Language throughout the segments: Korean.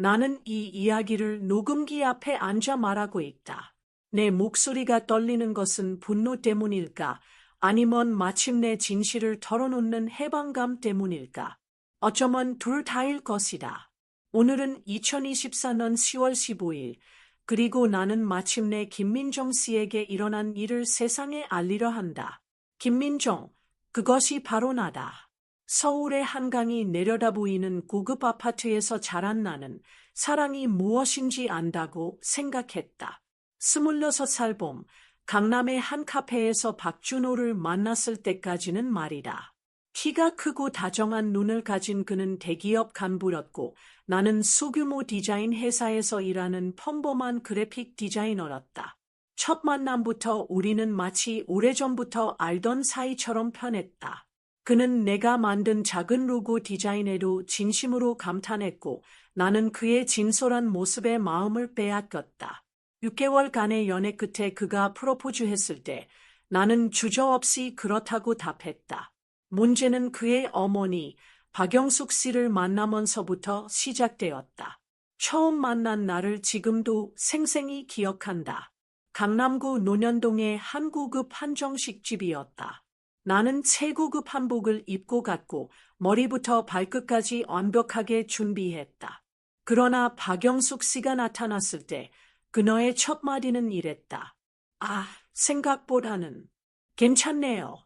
나는 이 이야기를 녹음기 앞에 앉아 말하고 있다. 내 목소리가 떨리는 것은 분노 때문일까? 아니면 마침내 진실을 털어놓는 해방감 때문일까? 어쩌면 둘 다일 것이다. 오늘은 2024년 10월 15일, 그리고 나는 마침내 김민정 씨에게 일어난 일을 세상에 알리려 한다. 김민정, 그것이 바로 나다. 서울의 한강이 내려다 보이는 고급 아파트에서 자란 나는 사랑이 무엇인지 안다고 생각했다. 스물여섯 살 봄, 강남의 한 카페에서 박준호를 만났을 때까지는 말이다. 키가 크고 다정한 눈을 가진 그는 대기업 간부였고 나는 소규모 디자인 회사에서 일하는 평범한 그래픽 디자이너였다. 첫 만남부터 우리는 마치 오래전부터 알던 사이처럼 편했다. 그는 내가 만든 작은 로고 디자인에도 진심으로 감탄했고 나는 그의 진솔한 모습에 마음을 빼앗겼다. 6개월간의 연애 끝에 그가 프로포즈 했을 때 나는 주저없이 그렇다고 답했다. 문제는 그의 어머니 박영숙 씨를 만나면서부터 시작되었다. 처음 만난 나를 지금도 생생히 기억한다. 강남구 논현동의 한 고급 한정식 집이었다. 나는 최고급 한복을 입고 갔고 머리부터 발끝까지 완벽하게 준비했다. 그러나 박영숙 씨가 나타났을 때 그녀의 첫 마디는 이랬다. 아, 생각보다는 괜찮네요.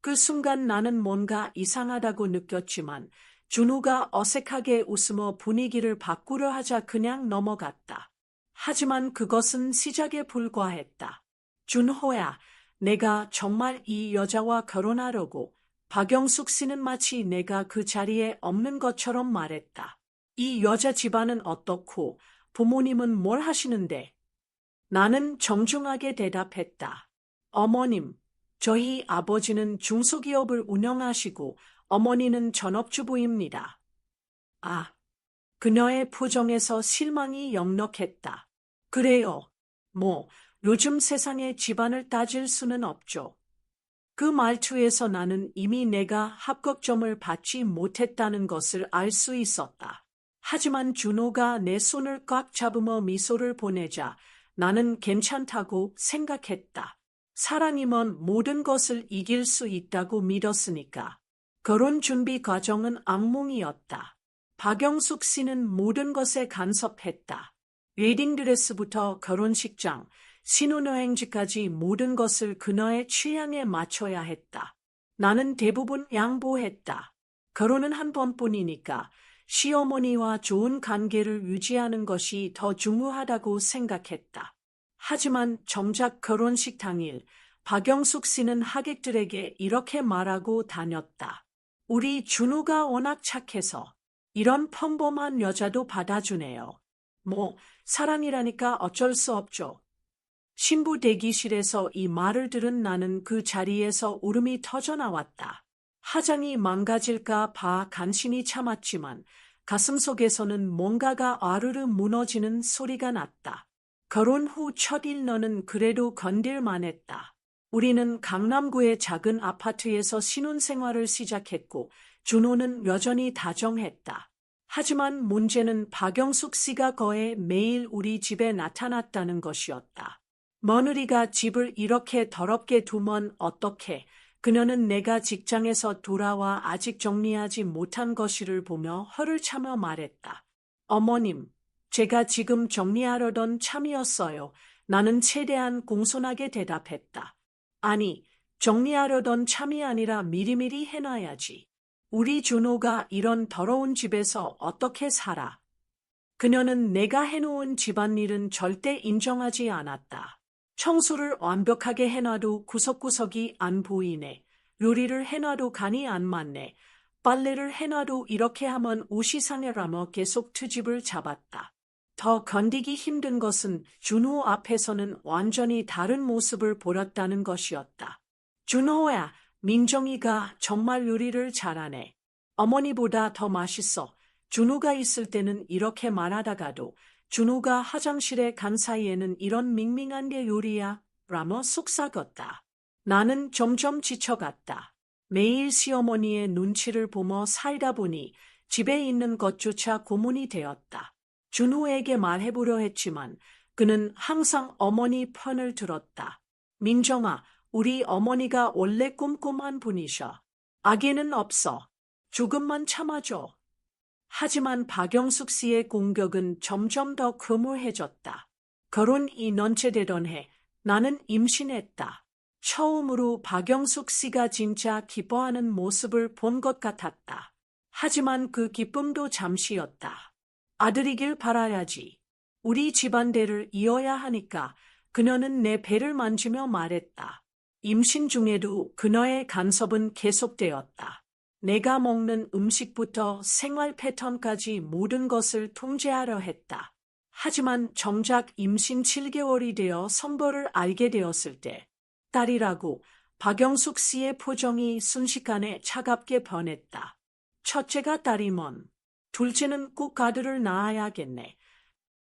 그 순간 나는 뭔가 이상하다고 느꼈지만 준호가 어색하게 웃으며 분위기를 바꾸려 하자 그냥 넘어갔다. 하지만 그것은 시작에 불과했다. 준호야, 내가 정말 이 여자와 결혼하려고 박영숙 씨는 마치 내가 그 자리에 없는 것처럼 말했다. 이 여자 집안은 어떻고 부모님은 뭘 하시는데? 나는 정중하게 대답했다. 어머님, 저희 아버지는 중소기업을 운영하시고 어머니는 전업주부입니다. 아, 그녀의 표정에서 실망이 역력했다. 그래요. 뭐, 요즘 세상에 집안을 따질 수는 없죠. 그 말투에서 나는 이미 내가 합격점을 받지 못했다는 것을 알 수 있었다. 하지만 준호가 내 손을 꽉 잡으며 미소를 보내자 나는 괜찮다고 생각했다. 사랑이면 모든 것을 이길 수 있다고 믿었으니까. 결혼 준비 과정은 악몽이었다. 박영숙 씨는 모든 것에 간섭했다. 웨딩드레스부터 결혼식장, 신혼여행지까지 모든 것을 그녀의 취향에 맞춰야 했다. 나는 대부분 양보했다. 결혼은 한 번뿐이니까 시어머니와 좋은 관계를 유지하는 것이 더 중요하다고 생각했다. 하지만 정작 결혼식 당일 박영숙 씨는 하객들에게 이렇게 말하고 다녔다. 우리 준우가 워낙 착해서 이런 평범한 여자도 받아주네요. 뭐 사랑이라니까 어쩔 수 없죠. 신부 대기실에서 이 말을 들은 나는 그 자리에서 울음이 터져나왔다. 화장이 망가질까 봐 간신히 참았지만 가슴 속에서는 뭔가가 아르르 무너지는 소리가 났다. 결혼 후 첫 일 너는 그래도 건딜만 했다. 우리는 강남구의 작은 아파트에서 신혼생활을 시작했고 준호는 여전히 다정했다. 하지만 문제는 박영숙 씨가 거의 매일 우리 집에 나타났다는 것이었다. 며느리가 집을 이렇게 더럽게 두면 어떻게 그녀는 내가 직장에서 돌아와 아직 정리하지 못한 것이를 보며 혀를 차며 말했다. 어머님, 제가 지금 정리하려던 참이었어요. 나는 최대한 공손하게 대답했다. 아니, 정리하려던 참이 아니라 미리미리 해놔야지. 우리 준호가 이런 더러운 집에서 어떻게 살아? 그녀는 내가 해놓은 집안일은 절대 인정하지 않았다. 청소를 완벽하게 해놔도 구석구석이 안 보이네. 요리를 해놔도 간이 안 맞네. 빨래를 해놔도 이렇게 하면 옷이 상해라며 계속 트집을 잡았다. 더 건디기 힘든 것은 준호 앞에서는 완전히 다른 모습을 보였다는 것이었다. 준호야, 민정이가 정말 요리를 잘하네. 어머니보다 더 맛있어. 준호가 있을 때는 이렇게 말하다가도 준호가 화장실에 간 사이에는 이런 밍밍한 게 요리야 라며 속삭였다. 나는 점점 지쳐갔다. 매일 시어머니의 눈치를 보며 살다 보니 집에 있는 것조차 고문이 되었다. 준호에게 말해보려 했지만 그는 항상 어머니 편을 들었다. 민정아, 우리 어머니가 원래 꼼꼼한 분이셔. 악의는 없어. 조금만 참아줘. 하지만 박영숙 씨의 공격은 점점 더 크무해졌다. 결혼이 넌체되던 해 나는 임신했다. 처음으로 박영숙 씨가 진짜 기뻐하는 모습을 본 것 같았다. 하지만 그 기쁨도 잠시였다. 아들이길 바라야지. 우리 집안대를 이어야 하니까 그녀는 내 배를 만지며 말했다. 임신 중에도 그녀의 간섭은 계속되었다. 내가 먹는 음식부터 생활 패턴까지 모든 것을 통제하려 했다. 하지만 정작 임신 7개월이 되어 선보를 알게 되었을 때 딸이라고 박영숙 씨의 표정이 순식간에 차갑게 변했다. 첫째가 딸이면 둘째는 꼭 아들을 낳아야겠네.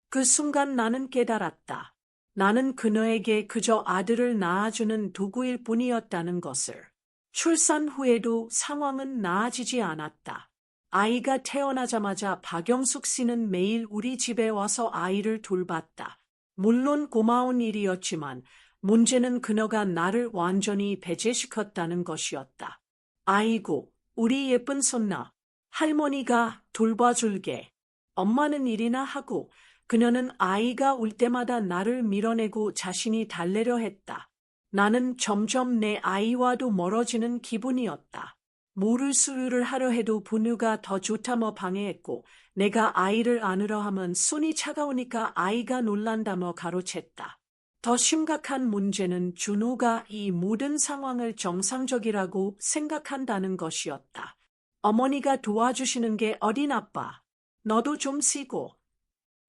그 순간 나는 깨달았다. 나는 그녀에게 그저 아들을 낳아주는 도구일 뿐이었다는 것을. 출산 후에도 상황은 나아지지 않았다. 아이가 태어나자마자 박영숙 씨는 매일 우리 집에 와서 아이를 돌봤다. 물론 고마운 일이었지만 문제는 그녀가 나를 완전히 배제시켰다는 것이었다. 아이고, 우리 예쁜 손나. 할머니가 돌봐줄게. 엄마는 일이나 하고 그녀는 아이가 울 때마다 나를 밀어내고 자신이 달래려 했다. 나는 점점 내 아이와도 멀어지는 기분이었다. 물을 수유를 하려 해도 분유가 더 좋다며 방해했고 내가 아이를 안으려 하면 손이 차가우니까 아이가 놀란다며 가로챘다. 더 심각한 문제는 준호가 이 모든 상황을 정상적이라고 생각한다는 것이었다. 어머니가 도와주시는 게 어린 아빠. 너도 좀 쉬고.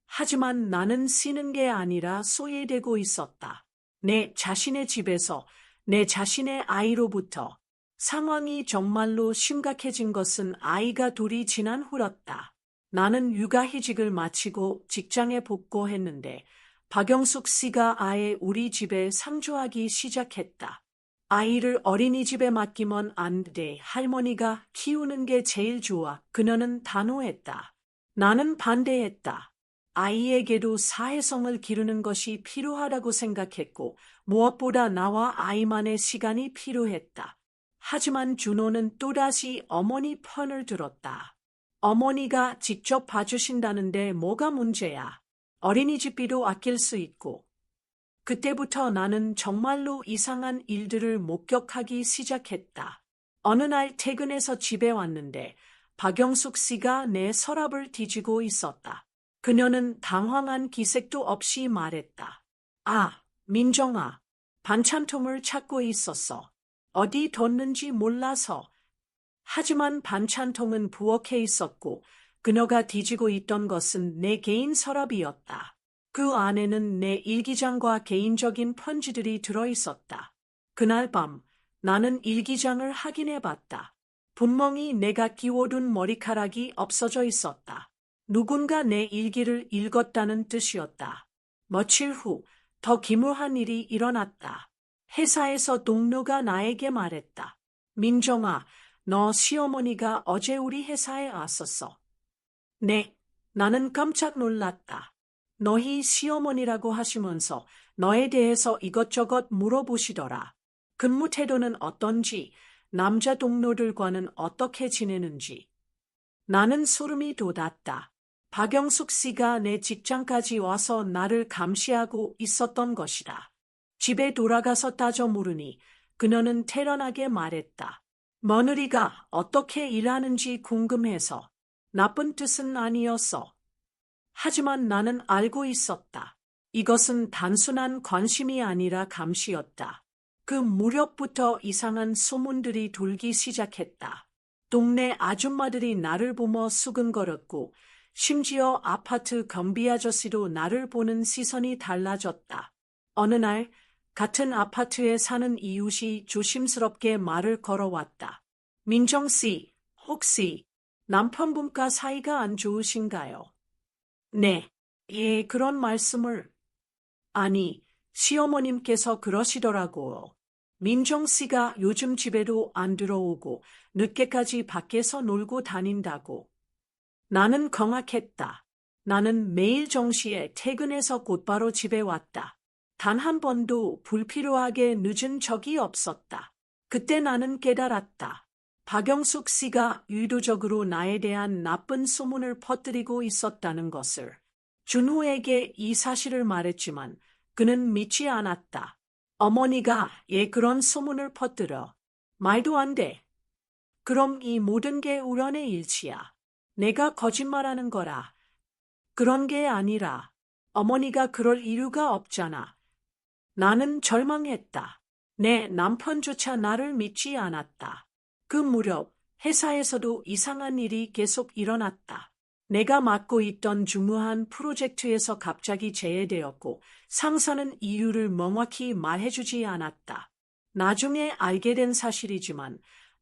하지만 나는 쉬는 게 아니라 소외되고 있었다. 내 자신의 집에서 내 자신의 아이로부터 상황이 정말로 심각해진 것은 아이가 둘이 지난 후였다. 나는 육아휴직을 마치고 직장에 복귀했는데 박영숙 씨가 아예 우리 집에 상주하기 시작했다. 아이를 어린이집에 맡기면 안 돼. 할머니가 키우는 게 제일 좋아. 그녀는 단호했다. 나는 반대했다. 아이에게도 사회성을 기르는 것이 필요하다고 생각했고 무엇보다 나와 아이만의 시간이 필요했다. 하지만 준호는 또다시 어머니 편을 들었다. 어머니가 직접 봐주신다는데 뭐가 문제야. 어린이집비도 아낄 수 있고. 그때부터 나는 정말로 이상한 일들을 목격하기 시작했다. 어느 날 퇴근해서 집에 왔는데 박영숙 씨가 내 서랍을 뒤지고 있었다. 그녀는 당황한 기색도 없이 말했다. 아, 민정아, 반찬통을 찾고 있었어. 어디 뒀는지 몰라서. 하지만 반찬통은 부엌에 있었고 그녀가 뒤지고 있던 것은 내 개인 서랍이었다. 그 안에는 내 일기장과 개인적인 편지들이 들어 있었다. 그날 밤 나는 일기장을 확인해 봤다. 분명히 내가 끼워둔 머리카락이 없어져 있었다. 누군가 내 일기를 읽었다는 뜻이었다. 며칠 후 더 기묘한 일이 일어났다. 회사에서 동료가 나에게 말했다. 민정아, 너 시어머니가 어제 우리 회사에 왔었어. 네, 나는 깜짝 놀랐다. 너희 시어머니라고 하시면서 너에 대해서 이것저것 물어보시더라. 근무 태도는 어떤지, 남자 동료들과는 어떻게 지내는지. 나는 소름이 돋았다. 박영숙 씨가 내 직장까지 와서 나를 감시하고 있었던 것이다. 집에 돌아가서 따져 물으니 그녀는 태연하게 말했다. 며느리가 어떻게 일하는지 궁금해서 나쁜 뜻은 아니었어. 하지만 나는 알고 있었다. 이것은 단순한 관심이 아니라 감시였다. 그 무렵부터 이상한 소문들이 돌기 시작했다. 동네 아줌마들이 나를 보며 수근거렸고 심지어 아파트 경비 아저씨도 나를 보는 시선이 달라졌다. 어느 날 같은 아파트에 사는 이웃이 조심스럽게 말을 걸어왔다. 민정 씨, 혹시 남편분과 사이가 안 좋으신가요? 네, 예, 그런 말씀을. 아니, 시어머님께서 그러시더라고요. 민정 씨가 요즘 집에도 안 들어오고 늦게까지 밖에서 놀고 다닌다고. 나는 경악했다. 나는 매일 정시에 퇴근해서 곧바로 집에 왔다. 단 한 번도 불필요하게 늦은 적이 없었다. 그때 나는 깨달았다. 박영숙 씨가 의도적으로 나에 대한 나쁜 소문을 퍼뜨리고 있었다는 것을. 준호에게 이 사실을 말했지만 그는 믿지 않았다. 어머니가 얘 그런 소문을 퍼뜨려. 말도 안 돼. 그럼 이 모든 게 우연의 일치야. 내가 거짓말하는 거라. 그런 게 아니라 어머니가 그럴 이유가 없잖아. 나는 절망했다. 내 남편조차 나를 믿지 않았다. 그 무렵 회사에서도 이상한 일이 계속 일어났다. 내가 맡고 있던 중요한 프로젝트에서 갑자기 제외되었고 상사는 이유를 명확히 말해주지 않았다. 나중에 알게 된 사실이지만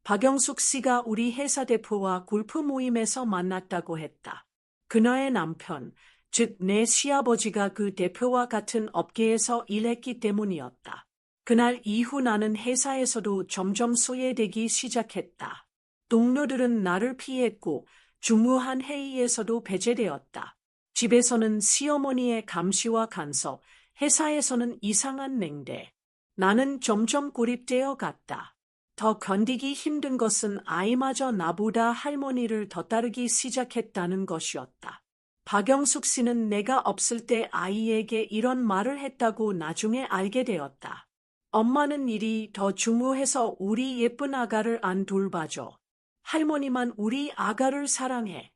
박영숙 씨가 우리 회사 대표와 골프 모임에서 만났다고 했다. 그녀의 남편, 즉 내 시아버지가 그 대표와 같은 업계에서 일했기 때문이었다. 그날 이후 나는 회사에서도 점점 소외되기 시작했다. 동료들은 나를 피했고 중요한 회의에서도 배제되었다. 집에서는 시어머니의 감시와 간섭, 회사에서는 이상한 냉대. 나는 점점 고립되어 갔다. 더 견디기 힘든 것은 아이마저 나보다 할머니를 더 따르기 시작했다는 것이었다. 박영숙 씨는 내가 없을 때 아이에게 이런 말을 했다고 나중에 알게 되었다. 엄마는 일이 더 중요해서 우리 예쁜 아가를 안 돌봐줘. 할머니만 우리 아가를 사랑해.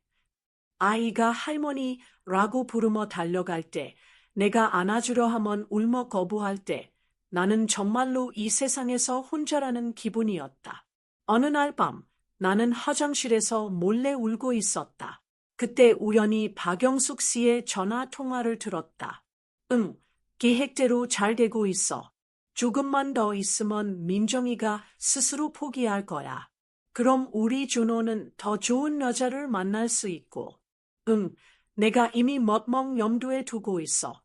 아이가 할머니라고 부르며 달려갈 때, 내가 안아주려 하면 울며 거부할 때, 나는 정말로 이 세상에서 혼자라는 기분이었다. 어느 날 밤, 나는 화장실에서 몰래 울고 있었다. 그때 우연히 박영숙 씨의 전화 통화를 들었다. 응, 계획대로 잘 되고 있어. 조금만 더 있으면 민정이가 스스로 포기할 거야. 그럼 우리 준호는 더 좋은 여자를 만날 수 있고. 응, 내가 이미 멋멍 염두에 두고 있어.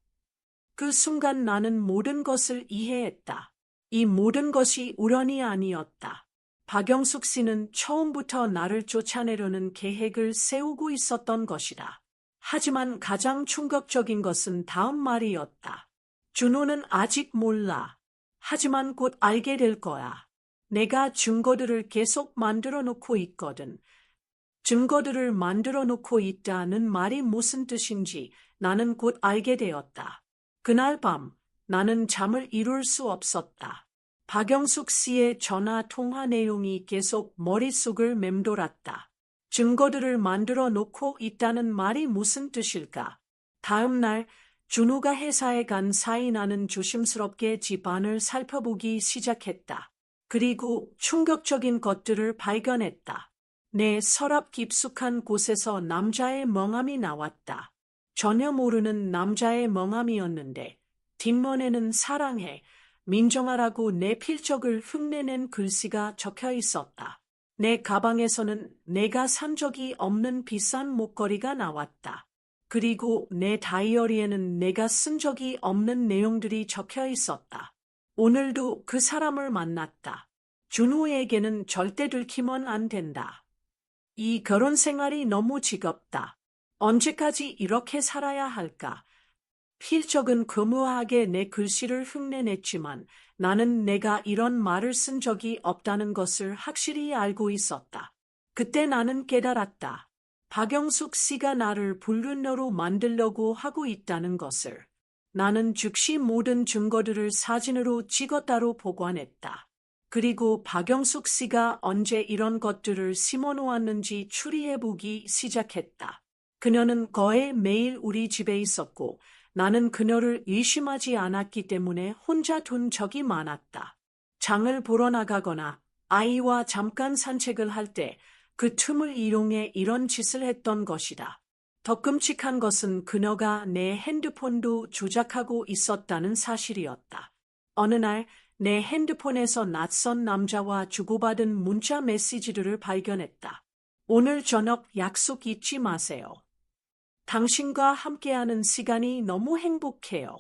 그 순간 나는 모든 것을 이해했다. 이 모든 것이 우연이 아니었다. 박영숙 씨는 처음부터 나를 쫓아내려는 계획을 세우고 있었던 것이다. 하지만 가장 충격적인 것은 다음 말이었다. 준호는 아직 몰라. 하지만 곧 알게 될 거야. 내가 증거들을 계속 만들어 놓고 있거든. 증거들을 만들어 놓고 있다는 말이 무슨 뜻인지 나는 곧 알게 되었다. 그날 밤 나는 잠을 이룰 수 없었다. 박영숙 씨의 전화 통화 내용이 계속 머릿속을 맴돌았다. 증거들을 만들어 놓고 있다는 말이 무슨 뜻일까? 다음 날 준호가 회사에 간 사이 나는 조심스럽게 집안을 살펴보기 시작했다. 그리고 충격적인 것들을 발견했다. 내 서랍 깊숙한 곳에서 남자의 멍함이 나왔다. 전혀 모르는 남자의 멍함이었는데 뒷면에는 사랑해, 민정아라고 내 필적을 흉내낸 글씨가 적혀 있었다. 내 가방에서는 내가 산 적이 없는 비싼 목걸이가 나왔다. 그리고 내 다이어리에는 내가 쓴 적이 없는 내용들이 적혀 있었다. 오늘도 그 사람을 만났다. 준호에게는 절대 들키면 안 된다. 이 결혼 생활이 너무 지겹다. 언제까지 이렇게 살아야 할까? 필적은 교묘하게 내 글씨를 흉내냈지만 나는 내가 이런 말을 쓴 적이 없다는 것을 확실히 알고 있었다. 그때 나는 깨달았다. 박영숙 씨가 나를 불륜녀로 만들려고 하고 있다는 것을 나는 즉시 모든 증거들을 사진으로 찍었다로 보관했다. 그리고 박영숙 씨가 언제 이런 것들을 심어놓았는지 추리해보기 시작했다. 그녀는 거의 매일 우리 집에 있었고 나는 그녀를 의심하지 않았기 때문에 혼자 둔 적이 많았다. 장을 보러 나가거나 아이와 잠깐 산책을 할 때 그 틈을 이용해 이런 짓을 했던 것이다. 더 끔찍한 것은 그녀가 내 핸드폰도 조작하고 있었다는 사실이었다. 어느 날 내 핸드폰에서 낯선 남자와 주고받은 문자 메시지들을 발견했다. 오늘 저녁 약속 잊지 마세요. 당신과 함께하는 시간이 너무 행복해요.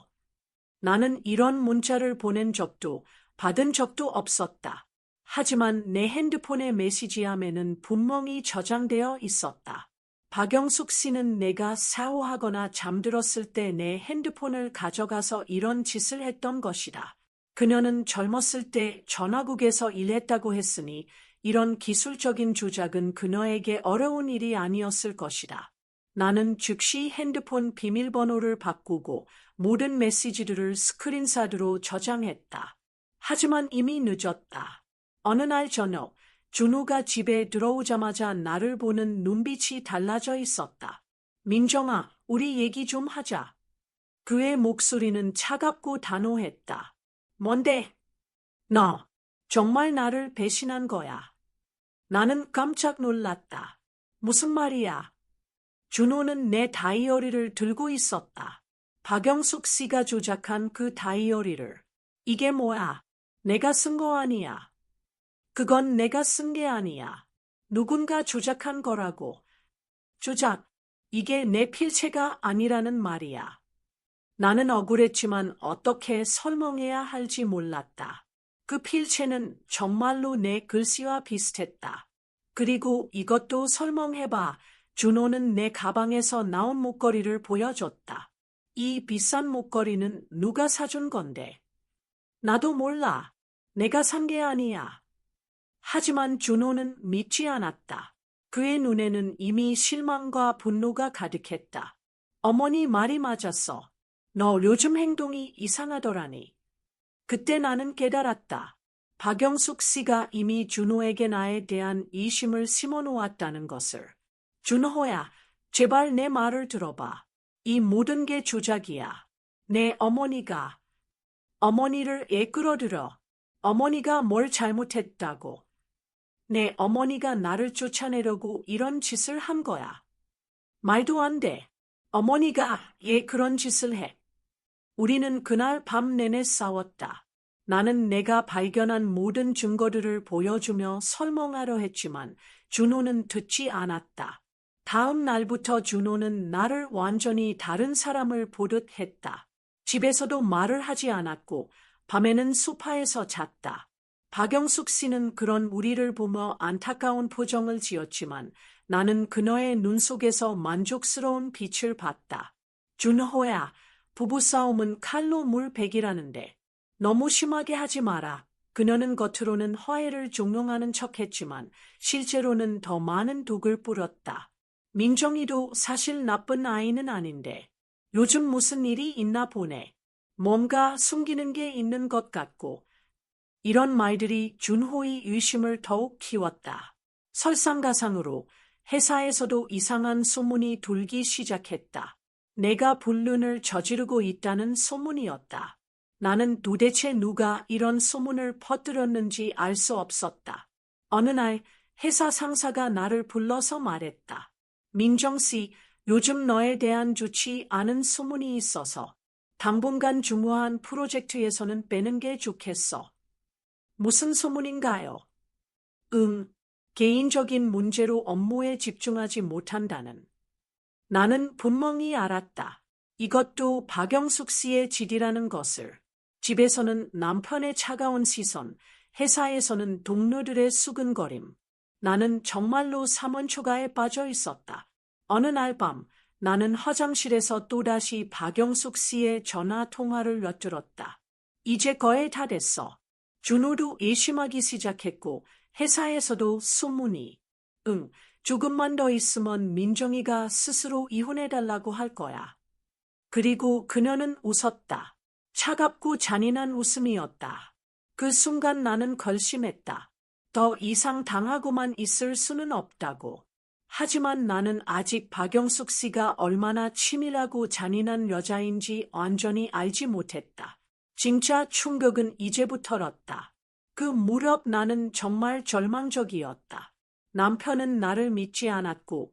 나는 이런 문자를 보낸 적도 받은 적도 없었다. 하지만 내 핸드폰의 메시지함에는 분명히 저장되어 있었다. 박영숙 씨는 내가 사오하거나 잠들었을 때 내 핸드폰을 가져가서 이런 짓을 했던 것이다. 그녀는 젊었을 때 전화국에서 일했다고 했으니 이런 기술적인 조작은 그녀에게 어려운 일이 아니었을 것이다. 나는 즉시 핸드폰 비밀번호를 바꾸고 모든 메시지들을 스크린샷으로 저장했다. 하지만 이미 늦었다. 어느 날 저녁, 준호가 집에 들어오자마자 나를 보는 눈빛이 달라져 있었다. 민정아, 우리 얘기 좀 하자. 그의 목소리는 차갑고 단호했다. 뭔데? 너, 정말 나를 배신한 거야. 나는 깜짝 놀랐다. 무슨 말이야? 준호는 내 다이어리를 들고 있었다. 박영숙 씨가 조작한 그 다이어리를. 이게 뭐야? 내가 쓴 거 아니야. 그건 내가 쓴 게 아니야. 누군가 조작한 거라고. 조작. 이게 내 필체가 아니라는 말이야. 나는 억울했지만 어떻게 설명해야 할지 몰랐다. 그 필체는 정말로 내 글씨와 비슷했다. 그리고 이것도 설명해봐. 준호는 내 가방에서 나온 목걸이를 보여줬다. 이 비싼 목걸이는 누가 사준 건데? 나도 몰라. 내가 산 게 아니야. 하지만 준호는 믿지 않았다. 그의 눈에는 이미 실망과 분노가 가득했다. 어머니 말이 맞았어. 너 요즘 행동이 이상하더라니. 그때 나는 깨달았다. 박영숙 씨가 이미 준호에게 나에 대한 이심을 심어놓았다는 것을. 준호야, 제발 내 말을 들어봐. 이 모든 게 조작이야. 내 어머니가 어머니를 이끌어들어. 어머니가 뭘 잘못했다고. 내 어머니가 나를 쫓아내려고 이런 짓을 한 거야. 말도 안 돼. 어머니가 얘 그런 짓을 해. 우리는 그날 밤 내내 싸웠다. 나는 내가 발견한 모든 증거들을 보여주며 설명하려 했지만 준호는 듣지 않았다. 다음 날부터 준호는 나를 완전히 다른 사람을 보듯 했다. 집에서도 말을 하지 않았고 밤에는 소파에서 잤다. 박영숙 씨는 그런 우리를 보며 안타까운 표정을 지었지만 나는 그녀의 눈 속에서 만족스러운 빛을 봤다. 준호야, 부부싸움은 칼로 물백이라는데 너무 심하게 하지 마라. 그녀는 겉으로는 화해를 종용하는 척했지만 실제로는 더 많은 독을 뿌렸다. 민정이도 사실 나쁜 아이는 아닌데 요즘 무슨 일이 있나 보네. 뭔가 숨기는 게 있는 것 같고 이런 말들이 준호의 의심을 더욱 키웠다. 설상가상으로 회사에서도 이상한 소문이 돌기 시작했다. 내가 불륜을 저지르고 있다는 소문이었다. 나는 도대체 누가 이런 소문을 퍼뜨렸는지 알 수 없었다. 어느 날 회사 상사가 나를 불러서 말했다. 민정 씨, 요즘 너에 대한 좋지 않은 소문이 있어서 당분간 중요한 프로젝트에서는 빼는 게 좋겠어. 무슨 소문인가요? 응, 개인적인 문제로 업무에 집중하지 못한다는. 나는 분명히 알았다. 이것도 박영숙 씨의 질이라는 것을. 집에서는 남편의 차가운 시선, 회사에서는 동료들의 수근거림. 나는 정말로 사문초가에 빠져 있었다. 어느 날 밤 나는 화장실에서 또다시 박영숙 씨의 전화 통화를 엿들었다. 이제 거의 다 됐어. 준호도 의심하기 시작했고 회사에서도 소문이 응, 조금만 더 있으면 민정이가 스스로 이혼해달라고 할 거야. 그리고 그녀는 웃었다. 차갑고 잔인한 웃음이었다. 그 순간 나는 걸심했다. 더 이상 당하고만 있을 수는 없다고. 하지만 나는 아직 박영숙 씨가 얼마나 치밀하고 잔인한 여자인지 완전히 알지 못했다. 진짜 충격은 이제부터였다. 그 무렵 나는 정말 절망적이었다. 남편은 나를 믿지 않았고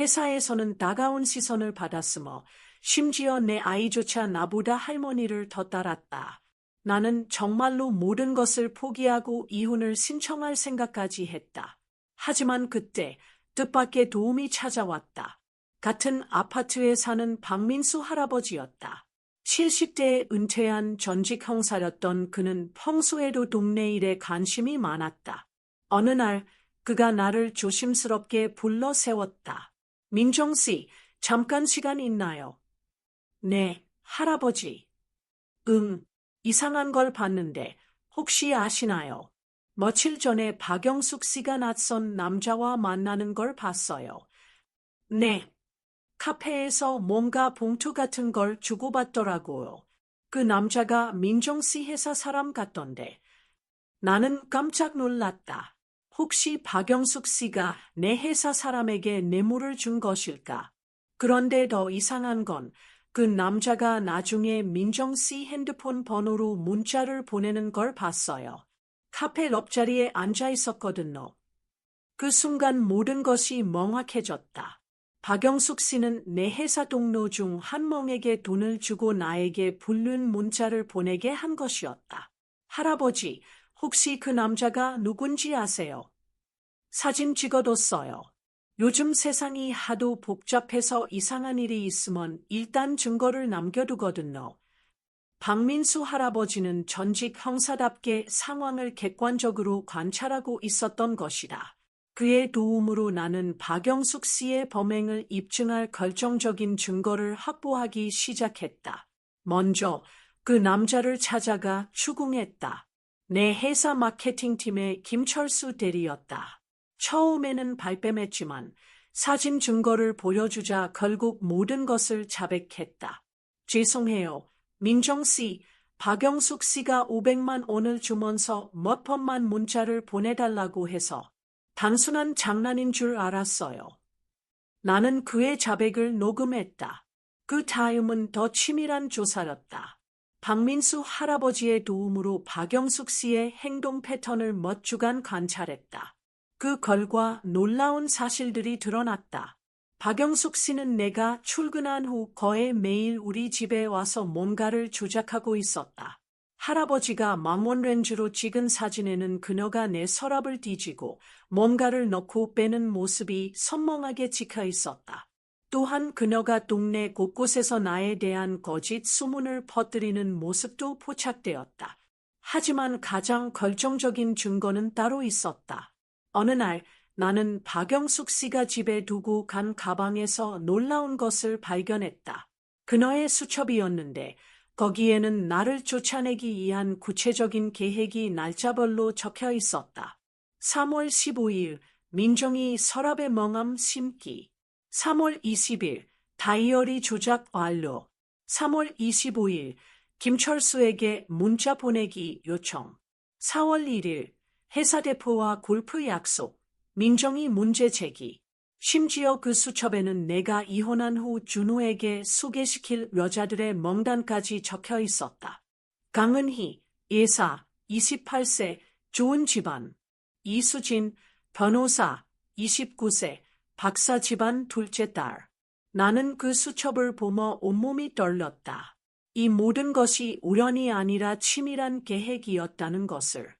회사에서는 다가온 시선을 받았으며 심지어 내 아이조차 나보다 할머니를 더 따랐다. 나는 정말로 모든 것을 포기하고 이혼을 신청할 생각까지 했다. 하지만 그때 뜻밖의 도움이 찾아왔다. 같은 아파트에 사는 박민수 할아버지였다. 70대에 은퇴한 전직 형사였던 그는 평소에도 동네 일에 관심이 많았다. 어느 날 그가 나를 조심스럽게 불러 세웠다. 민정 씨, 잠깐 시간 있나요? 네, 할아버지. 응, 이상한 걸 봤는데 혹시 아시나요? 며칠 전에 박영숙 씨가 낯선 남자와 만나는 걸 봤어요. 네. 카페에서 뭔가 봉투 같은 걸 주고받더라고요. 그 남자가 민정 씨 회사 사람 같던데. 나는 깜짝 놀랐다. 혹시 박영숙 씨가 내 회사 사람에게 뇌물을 준 것일까? 그런데 더 이상한 건 그 남자가 나중에 민정 씨 핸드폰 번호로 문자를 보내는 걸 봤어요. 카페 옆자리에 앉아 있었거든요. 그 순간 모든 것이 멍확해졌다. 박영숙 씨는 내 회사 동료 중 한 명에게 돈을 주고 나에게 불륜 문자를 보내게 한 것이었다. 할아버지, 혹시 그 남자가 누군지 아세요? 사진 찍어뒀어요. 요즘 세상이 하도 복잡해서 이상한 일이 있으면 일단 증거를 남겨두거든요. 박민수 할아버지는 전직 형사답게 상황을 객관적으로 관찰하고 있었던 것이다. 그의 도움으로 나는 박영숙 씨의 범행을 입증할 결정적인 증거를 확보하기 시작했다. 먼저 그 남자를 찾아가 추궁했다. 내 회사 마케팅팀의 김철수 대리였다. 처음에는 발뺌했지만 사진 증거를 보여주자 결국 모든 것을 자백했다. 죄송해요. 민정 씨, 박영숙 씨가 500만 원을 주면서 몇 번만 문자를 보내달라고 해서 단순한 장난인 줄 알았어요. 나는 그의 자백을 녹음했다. 그 다음은 더 치밀한 조사였다. 박민수 할아버지의 도움으로 박영숙 씨의 행동 패턴을 몇 주간 관찰했다. 그 결과 놀라운 사실들이 드러났다. 박영숙 씨는 내가 출근한 후 거의 매일 우리 집에 와서 뭔가를 조작하고 있었다. 할아버지가 망원렌즈로 찍은 사진에는 그녀가 내 서랍을 뒤지고 뭔가를 넣고 빼는 모습이 선명하게 찍혀 있었다. 또한 그녀가 동네 곳곳에서 나에 대한 거짓 소문을 퍼뜨리는 모습도 포착되었다. 하지만 가장 결정적인 증거는 따로 있었다. 어느 날 나는 박영숙 씨가 집에 두고 간 가방에서 놀라운 것을 발견했다. 그녀의 수첩이었는데 거기에는 나를 쫓아내기 위한 구체적인 계획이 날짜별로 적혀 있었다. 3월 15일 민정이 서랍에 멍함 심기 3월 20일 다이어리 조작 완료 3월 25일 김철수에게 문자 보내기 요청 4월 1일 회사 대표와 골프 약속 민정이 문제 제기. 심지어 그 수첩에는 내가 이혼한 후 준호에게 소개시킬 여자들의 명단까지 적혀 있었다. 강은희, 예사, 28세, 좋은 집안. 이수진, 변호사, 29세, 박사 집안 둘째 딸. 나는 그 수첩을 보며 온몸이 떨렸다. 이 모든 것이 우연이 아니라 치밀한 계획이었다는 것을.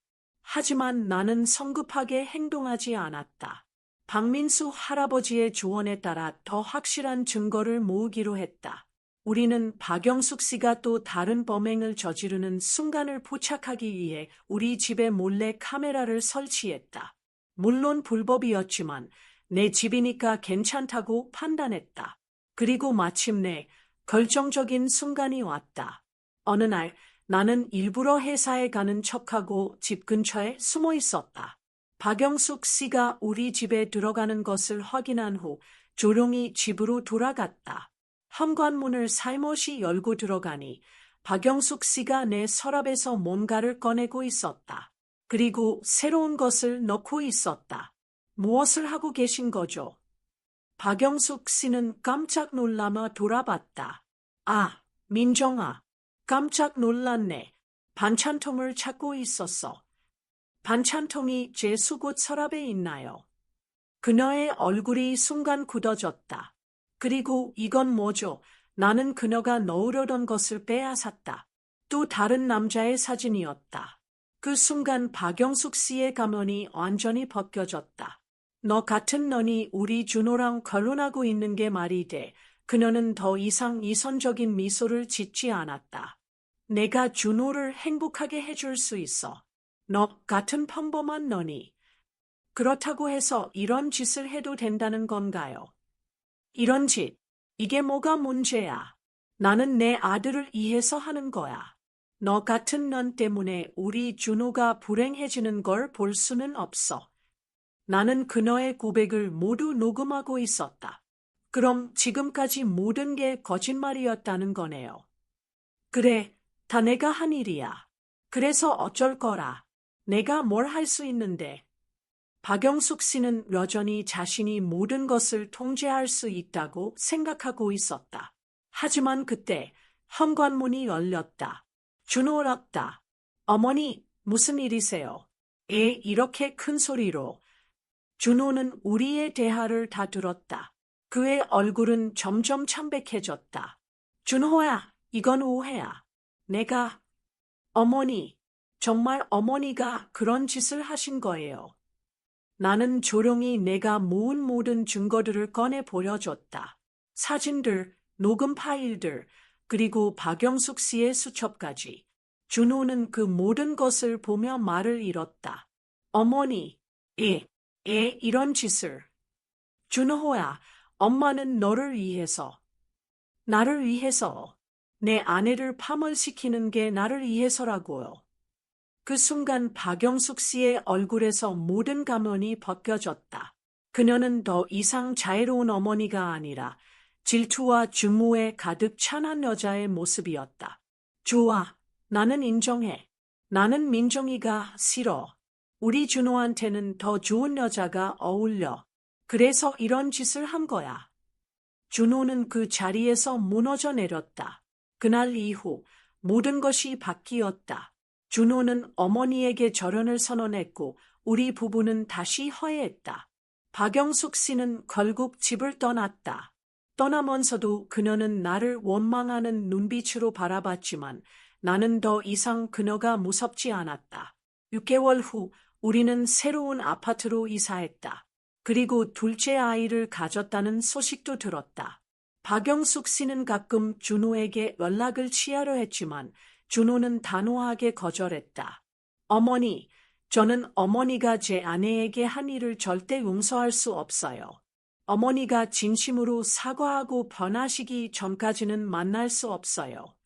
하지만 나는 성급하게 행동하지 않았다. 박민수 할아버지의 조언에 따라 더 확실한 증거를 모으기로 했다. 우리는 박영숙 씨가 또 다른 범행을 저지르는 순간을 포착하기 위해 우리 집에 몰래 카메라를 설치했다. 물론 불법이었지만 내 집이니까 괜찮다고 판단했다. 그리고 마침내 결정적인 순간이 왔다. 어느 날 나는 일부러 회사에 가는 척하고 집 근처에 숨어 있었다. 박영숙 씨가 우리 집에 들어가는 것을 확인한 후 조용히 집으로 돌아갔다. 현관문을 살못이 열고 들어가니 박영숙 씨가 내 서랍에서 뭔가를 꺼내고 있었다. 그리고 새로운 것을 넣고 있었다. 무엇을 하고 계신 거죠? 박영숙 씨는 깜짝 놀라며 돌아봤다. 아, 민정아, 깜짝 놀랐네. 반찬통을 찾고 있었어. 반찬통이 제 수곳 서랍에 있나요? 그녀의 얼굴이 순간 굳어졌다. 그리고 이건 뭐죠? 나는 그녀가 넣으려던 것을 빼앗았다. 또 다른 남자의 사진이었다. 그 순간 박영숙 씨의 가면이 완전히 벗겨졌다. 너 같은 넌이 우리 준호랑 결혼하고 있는 게 말이 돼. 그녀는 더 이상 이선적인 미소를 짓지 않았다. 내가 준호를 행복하게 해줄 수 있어. 너 같은 평범한 너니. 그렇다고 해서 이런 짓을 해도 된다는 건가요? 이런 짓, 이게 뭐가 문제야? 나는 내 아들을 이해서 하는 거야. 너 같은 넌 때문에 우리 준호가 불행해지는 걸 볼 수는 없어. 나는 그녀의 고백을 모두 녹음하고 있었다. 그럼 지금까지 모든 게 거짓말이었다는 거네요. 그래, 다 내가 한 일이야. 그래서 어쩔 거라. 내가 뭘 할 수 있는데. 박영숙 씨는 여전히 자신이 모든 것을 통제할 수 있다고 생각하고 있었다. 하지만 그때 현관문이 열렸다. 준호랍다. 어머니, 무슨 일이세요? 애 이렇게 큰 소리로. 준호는 우리의 대화를 다 들었다. 그의 얼굴은 점점 참백해졌다. 준호야, 이건 오해야. 내가, 어머니, 정말 어머니가 그런 짓을 하신 거예요. 나는 조용히 내가 모은 모든 증거들을 꺼내 보여줬다. 사진들, 녹음 파일들, 그리고 박영숙 씨의 수첩까지. 준호는 그 모든 것을 보며 말을 잃었다. 어머니, 예, 예, 이런 짓을. 준호야, 엄마는 너를 위해서, 나를 위해서, 내 아내를 파멸시키는 게 나를 위해서라고요. 그 순간 박영숙 씨의 얼굴에서 모든 가면이 벗겨졌다. 그녀는 더 이상 자애로운 어머니가 아니라 질투와 증오에 가득 찬한 여자의 모습이었다. 좋아, 나는 인정해. 나는 민정이가 싫어. 우리 준호한테는 더 좋은 여자가 어울려. 그래서 이런 짓을 한 거야. 준호는 그 자리에서 무너져 내렸다. 그날 이후 모든 것이 바뀌었다. 준호는 어머니에게 절연을 선언했고 우리 부부는 다시 화해했다. 박영숙 씨는 결국 집을 떠났다. 떠나면서도 그녀는 나를 원망하는 눈빛으로 바라봤지만 나는 더 이상 그녀가 무섭지 않았다. 6개월 후 우리는 새로운 아파트로 이사했다. 그리고 둘째 아이를 가졌다는 소식도 들었다. 박영숙 씨는 가끔 준호에게 연락을 취하려 했지만 준호는 단호하게 거절했다. 어머니, 저는 어머니가 제 아내에게 한 일을 절대 용서할 수 없어요. 어머니가 진심으로 사과하고 변하시기 전까지는 만날 수 없어요.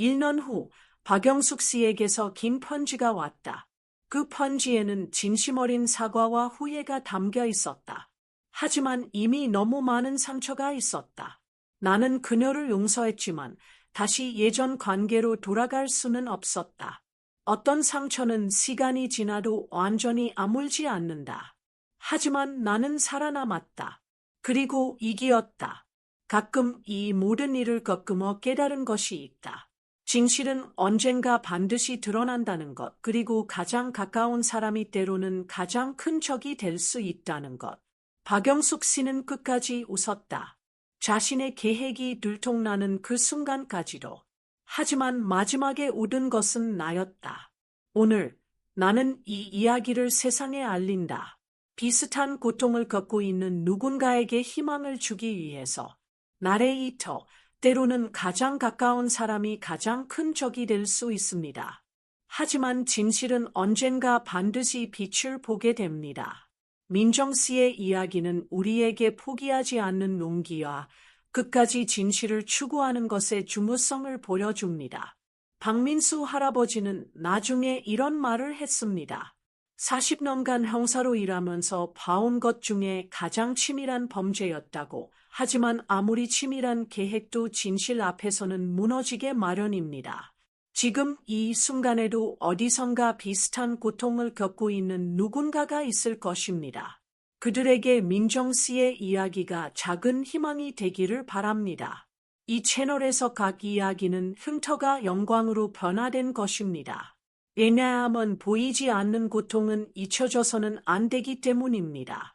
1년 후 박영숙 씨에게서 긴 편지가 왔다. 그 편지에는 진심 어린 사과와 후회가 담겨 있었다. 하지만 이미 너무 많은 상처가 있었다. 나는 그녀를 용서했지만 다시 예전 관계로 돌아갈 수는 없었다. 어떤 상처는 시간이 지나도 완전히 아물지 않는다. 하지만 나는 살아남았다. 그리고 이기었다. 가끔 이 모든 일을 겪으며 깨달은 것이 있다. 진실은 언젠가 반드시 드러난다는 것, 그리고 가장 가까운 사람이 때로는 가장 큰 적이 될 수 있다는 것. 박영숙 씨는 끝까지 웃었다. 자신의 계획이 들통나는 그 순간까지도. 하지만 마지막에 얻은 것은 나였다. 오늘 나는 이 이야기를 세상에 알린다. 비슷한 고통을 겪고 있는 누군가에게 희망을 주기 위해서. 나레이터, 때로는 가장 가까운 사람이 가장 큰 적이 될 수 있습니다. 하지만 진실은 언젠가 반드시 빛을 보게 됩니다. 민정 씨의 이야기는 우리에게 포기하지 않는 용기와 끝까지 진실을 추구하는 것의 중요성을 보여줍니다. 박민수 할아버지는 나중에 이런 말을 했습니다. 40년간 형사로 일하면서 봐온 것 중에 가장 치밀한 범죄였다고 하지만 아무리 치밀한 계획도 진실 앞에서는 무너지게 마련입니다. 지금 이 순간에도 어디선가 비슷한 고통을 겪고 있는 누군가가 있을 것입니다. 그들에게 민정 씨의 이야기가 작은 희망이 되기를 바랍니다. 이 채널에서 각 이야기는 흉터가 영광으로 변화된 것입니다. 왜냐하면 보이지 않는 고통은 잊혀져서는 안 되기 때문입니다.